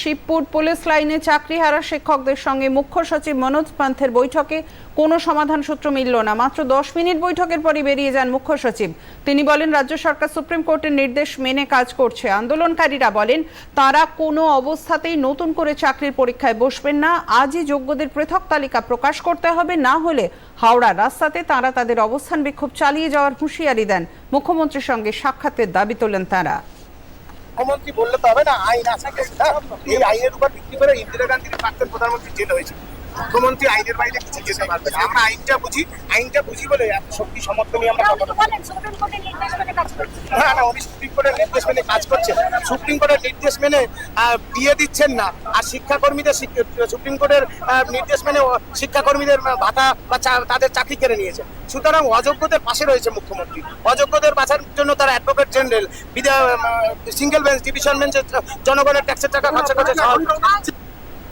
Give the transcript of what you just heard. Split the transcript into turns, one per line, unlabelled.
Shibpur police লাইনে চাকরি হারা শিক্ষকদের সঙ্গে মুখ্য সচিব মনোজ পান্থের বৈঠকে কোনো সমাধান সূত্র মিলল না। মাত্র দশ মিনিট বৈঠকের পরই বেরিয়ে যান মুখ্য সচিব। তিনি বলেন, রাজ্য সরকার সুপ্রিম কোর্টের নির্দেশ মেনে কাজ করছে। আন্দোলনকারীরা বলেন, তারা কোনো অবস্থাতেই নতুন করে চাকরির পরীক্ষায় বসবেন না। আজই যোগ্যদের পৃথক তালিকা প্রকাশ করতে হবে। না হলে হাওড়া রাস্তাতে তারা তাদের অবস্থান বিক্ষোভ চালিয়ে যাওয়ার হুঁশিয়ারি দেন। মুখ্যমন্ত্রীর সঙ্গে সাক্ষাতের দাবি তোলেন তারা।
মুখ্যমন্ত্রী বললে তো হবে না, আইন আছে, এই আইনের উপর ভিত্তি করে ইন্দিরা গান্ধীর প্রাক্তন প্রধানমন্ত্রী জেল হয়েছে। মুখ্যমন্ত্রী আইনের বাইরে কিছু যেতে পারবে আমরা আইনটা বুঝি আইনটা বুঝি বলে শক্তি আমরা
করছে।
না উনি সুপ্রিম কোর্টের নির্দেশ মেনে কাজ করছেন সুপ্রিম কোর্টের নির্দেশ মেনে দিয়ে দিচ্ছেন না। আর শিক্ষাকর্মীদের সুপ্রিম কোর্টের নির্দেশ মেনে শিক্ষাকর্মীদের ভাতা বা তাদের চাকরি কেড়ে নিয়েছে। সুতরাং অযোগ্যদের পাশে রয়েছে মুখ্যমন্ত্রী। অযোগ্যদের বাঁচার জন্য তারা advocate general single bench division বেঞ্চে জনগণের ট্যাক্সের টাকা খরচা করছে